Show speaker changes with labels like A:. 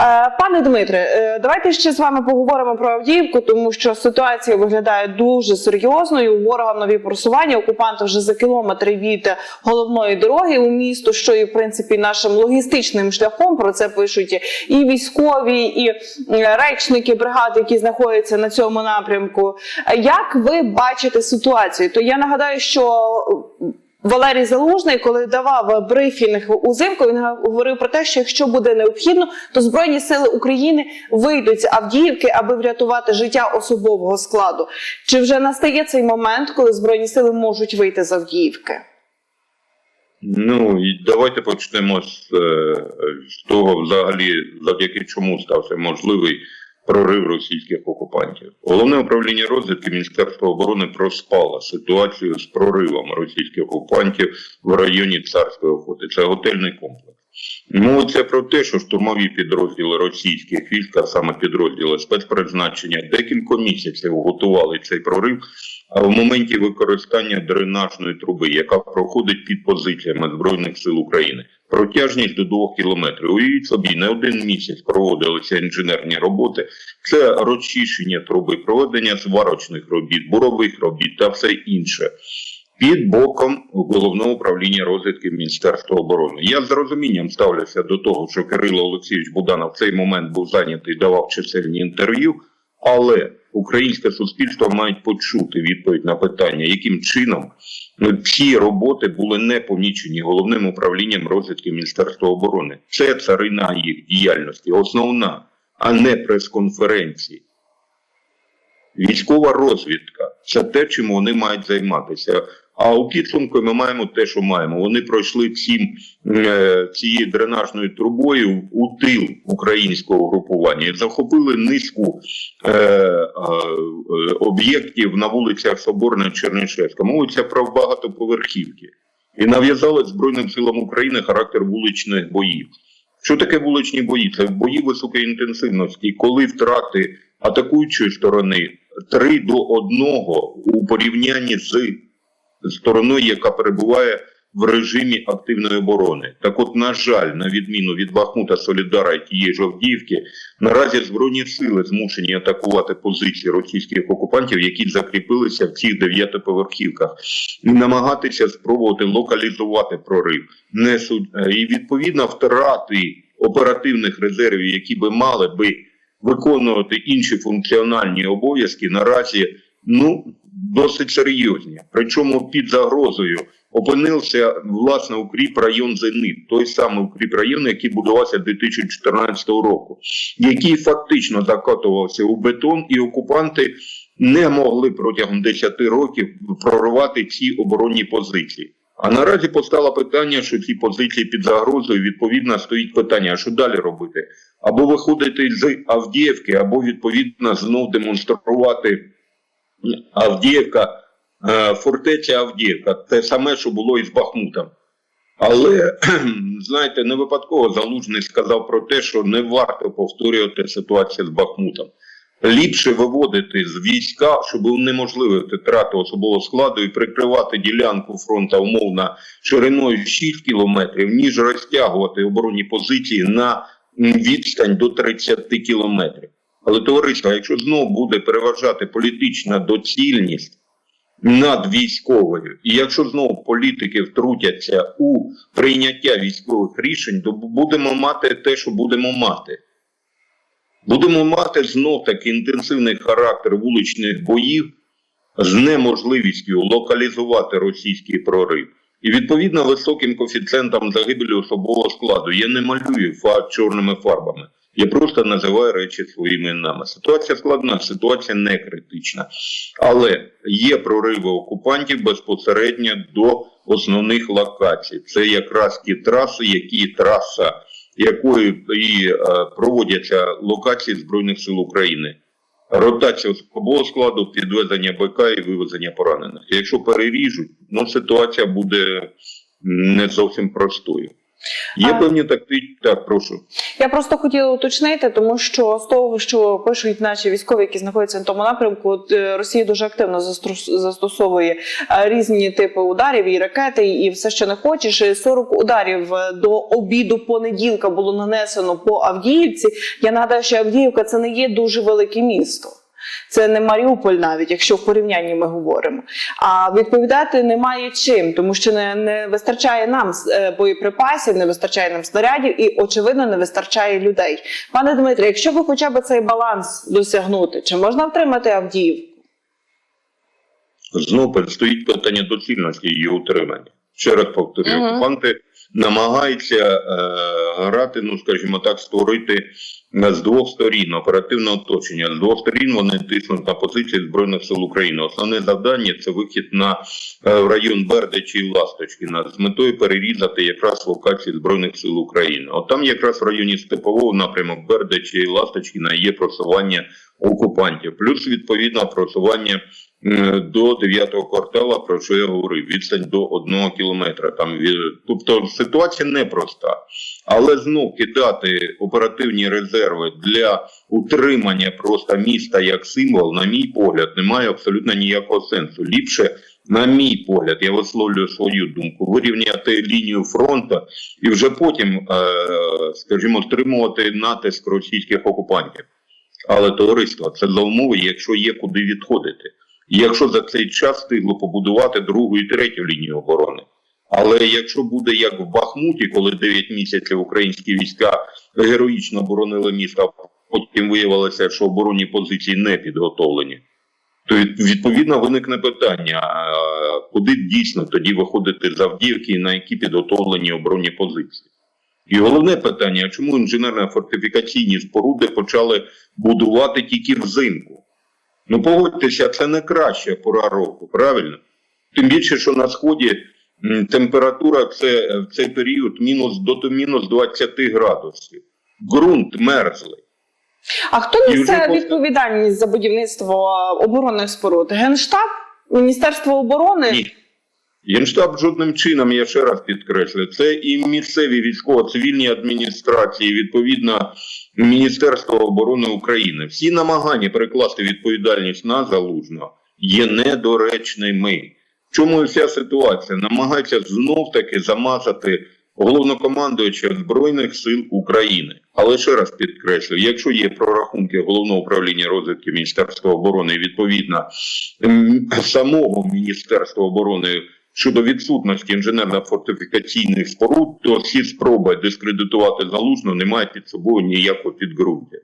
A: Е, Пане Дмитре, е, давайте ще з вами поговоримо про Авдіївку, тому що ситуація виглядає дуже серйозною. У ворога нові просування. Окупанти вже за кілометри від головної дороги у місто, що і в принципі нашим логістичним шляхом. Про це пишуть і військові, і е, речники бригад, які знаходяться на цьому напрямку. Як ви бачите ситуацію? То я нагадаю, що Валерій Залужний, коли давав брифінг узимку, він говорив про те, що якщо буде необхідно, то збройні сили України вийдуть з Авдіївки, аби врятувати життя особового складу. Чи вже настає цей момент, коли збройні сили можуть вийти з Авдіївки?
B: Ну і давайте почнемо з, е, з того, взагалі, завдяки чому стався можливий прорив російських окупантів. Головне управління розвідки Міністерства оборони проспало ситуацію з проривом російських окупантів в районі царської охоти. Це готельний комплекс. Мовиться про те, що штурмові підрозділи російських військ, а саме підрозділи спецпризначення, декілька місяців готували цей прорив. А в моменті використання дренажної труби, яка проходить під позиціями Збройних сил України, протяжність до 2 кілометрів. Уявіть собі, не один місяць проводилися інженерні роботи. Це розчищення труби, проведення зварочних робіт, бурових робіт та все інше. Під боком головного управління розвідки Міністерства оборони. Я з розумінням ставлюся до того, що Кирило Олексійович Буданов в цей момент був зайнятий, давав чисельні інтерв'ю, але українське суспільство має почути відповідь на питання, яким чином ці роботи були не помічені головним управлінням розвідки Міністерства оборони. Це царина їх діяльності, основна, а не прес-конференції. Військова розвідка це те, чим вони мають займатися. А у підсумку ми маємо те, що маємо. Вони пройшли цим, е, цією дренажною трубою у тил українського групування і захопили низку е, е, об'єктів на вулицях Соборна Чернишевська. Мовиться про багатоповерхівки. І нав'язали Збройним силам України характер вуличних боїв. Що таке вуличні бої? Це бої високої інтенсивності, коли втрати атакуючої сторони 3 до 1 у порівнянні з стороною, яка перебуває в режимі активної оборони. Так от, на жаль, на відміну від Бахмута, Солідара і тієї ж Авдіївки, наразі Збройні сили змушені атакувати позиції російських окупантів, які закріпилися в цих дев'ятиповерхівках, і намагатися спробувати локалізувати прорив. Не суд... І відповідно втрати оперативних резервів, які би мали би виконувати інші функціональні обов'язки, наразі ну досить серйозні. Причому під загрозою опинився власне укріп район Зенит, той самий укріп район, який будувався 2014 року, який фактично закатувався у бетон, і окупанти не могли протягом 10 років прорвати ці оборонні позиції. А наразі постало питання, що ці позиції під загрозою відповідно стоїть питання: що далі робити? Або виходити з Авдіївки, або відповідно знов демонструвати Авдіївка, е, фортеця Авдіївка, те саме, що було і з Бахмутом. Але знаєте, не випадково Залужний сказав про те, що не варто повторювати ситуацію з Бахмутом. Ліпше виводити з війська, щоб унеможливити втрату особового складу і прикривати ділянку фронту умовно шириною 6 кілометрів, ніж розтягувати оборонні позиції на відстань до 30 кілометрів. Але товариство, якщо знову буде переважати політична доцільність над військовою, і якщо знову політики втрутяться у прийняття військових рішень, то будемо мати те, що будемо мати. Будемо мати знов таки інтенсивний характер вуличних боїв з неможливістю локалізувати російський прорив. І відповідно високим коефіцієнтом загибелі особового складу я не малюю факт чорними фарбами. Я просто називаю речі своїми іменами. Ситуація складна, ситуація не критична. Але є прориви окупантів безпосередньо до основних локацій. Це якраз ті траси, які траса якою і е, проводяться локації Збройних сил України. Ротація особового складу, підвезення БК і вивезення поранених. Якщо переріжуть, ну ситуація буде не зовсім простою. Є
A: А-
B: певні тактичні, так, прошу.
A: Я просто хотіла уточнити, тому що з того, що пишуть наші військові, які знаходяться на тому напрямку, от, е, Росія дуже активно застос- застосовує е, різні типи ударів і ракети, і все, що не хочеш. І 40 ударів е, до обіду понеділка було нанесено по Авдіївці. Я нагадаю, що Авдіївка це не є дуже велике місто. Це не Маріуполь, навіть якщо в порівнянні ми говоримо. А відповідати немає чим, тому що не, не вистачає нам е, боєприпасів, не вистачає нам снарядів і, очевидно, не вистачає людей. Пане Дмитре, якщо ви хоча б цей баланс досягнути, чи можна втримати Авдіївку?
B: Знову стоїть питання доцільності її утримання. Ще раз повторюю, окупанти намагаються е, грати, ну скажімо так, створити з двох сторін оперативне оточення. З двох сторін вони тиснуть на позиції збройних сил України. Основне завдання це вихід на е, район Бердичі і Ласточкіна з метою перерізати якраз локації збройних сил України. От там якраз в районі Степового напрямок Бердичі і Ласточкіна є просування окупантів, плюс відповідно просування до 9-го квартала, про що я говорив, відстань до 1 кілометра. Там тобто ситуація непроста, але знов кидати оперативні резерви для утримання просто міста як символ, на мій погляд, немає абсолютно ніякого сенсу. Ліпше, на мій погляд, я висловлюю свою думку, вирівняти лінію фронту і вже потім, е, скажімо, стримувати натиск російських окупантів. Але товариство це за умови, якщо є куди відходити. І Якщо за цей час встигло побудувати другу і третю лінію оборони. Але якщо буде як в Бахмуті, коли 9 місяців українські війська героїчно боронили місто, а потім виявилося, що оборонні позиції не підготовлені, то відповідно виникне питання, куди дійсно тоді виходити з Авдіївки на які підготовлені оборонні позиції. І головне питання: чому інженерно-фортифікаційні споруди почали будувати тільки взимку? Ну погодьтеся, це не краща пора року, правильно? Тим більше, що на сході температура це в цей період мінус до мінус 20 градусів. Ґрунт мерзлий.
A: А хто несе відповідальність за будівництво оборонних споруд? Генштаб? Міністерство оборони?
B: Ні. Генштаб жодним чином, я ще раз підкреслю, це і місцеві військово-цивільні адміністрації, відповідно, Міністерство оборони України. Всі намагання перекласти відповідальність на залужного є недоречними. Чому вся ситуація? Намагаються знов таки замазати головнокомандуюча Збройних сил України. Але ще раз підкреслю, якщо є прорахунки головного управління розвідки Міністерства оборони відповідно самого Міністерства оборони щодо відсутності інженерно-фортифікаційних споруд, то всі спроби дискредитувати залужно не мають під собою ніякого підґрунтя.